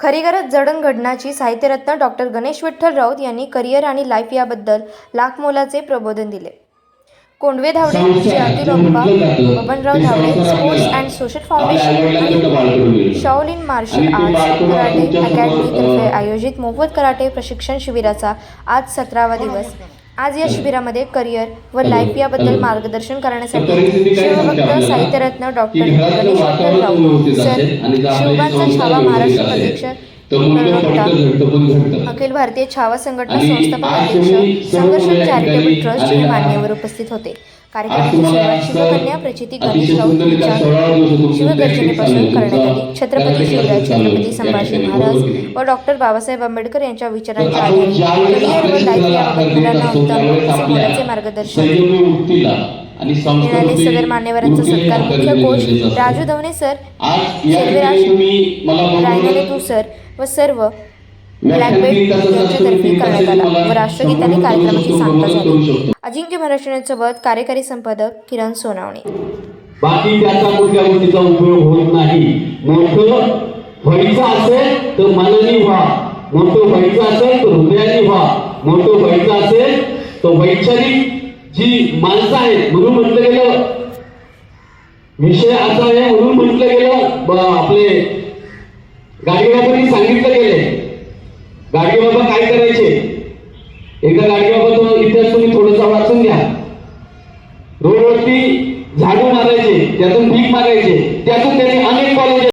खरी गरज जडणघडणाची साहित्यरत्न डॉक्टर गणेश विठ्ठल राऊत यांनी करिअर आणि लाईफ याबद्दल लाख मोलाचे प्रबोधन दिले. Kondhwe Dhawade Amba Babanrao Dhawade sports and social foundation Shaolin martial arts karate अकॅडमीतर्फे आयोजित मोफत कराटे प्रशिक्षण शिबिराचा आज सतरावा दिवस. आज या शिबिरामध्ये करिअर व लाईफ याबद्दल मार्गदर्शन करण्यासाठी शिवभक्त साहित्यरत्न डॉक्टर गणेश विठ्ठल राऊत सर शिवबांचा छावा महाराष्ट्र अध्यक्ष अखिल भारतीय छावा संघटना संस्थापक अध्यक्ष संघर्ष चॅरिटेबल ट्रस्ट हे मान्यवर उपस्थित होते. कार्यक्रमाची सुरुवात शिवकन्या प्रचिती गणेश राऊत यांच्या शिवगर्जनेपासून करण्यात आली. छत्रपती शिवराज छत्रपती संभाजी महाराज व डॉक्टर बाबासाहेब आंबेडकर यांच्या विचारांच्या आधारे करिअर व लाईफ याबाबत मुलांना उत्तम असे मोलाचे मार्गदर्शन मिळाले सदर मान्यवरांचा सत्कार मुख्य कोच राजू धवणे सर रायनले तू सर व सर्व ब्लॅक बेल्ट यांच्यातर्फे करण्यात आला. व राष्ट्रगीताने कार्यक्रमाची सांगता झाली. अजिंक्य महाराष्ट्रासोबत कार्यकारी संपादक किरण सोनावणे. बाकी त्याचा कुठल्या गोष्टीचा उपयोग होत नाही. मोठं व्हायचं असेल तर मनाने व्हा. मोठं व्हायचं असेल तर हृदयाने व्हा. मोठं व्हायचं असेल तर वैचारिक जी माणसं आहेत म्हणून म्हटलं गेलं. विषय असा आहे म्हणून म्हटलं गेलं. आपले गाडगेबाबांनी सांगितलं गेले गाडगेबाबा काय करायचे? एकदा तो इतिहास तुम्ही थोडंसं वाचून घ्या. रोडवरती झाडू मारायचे त्यातून भीक मागायचे त्यातून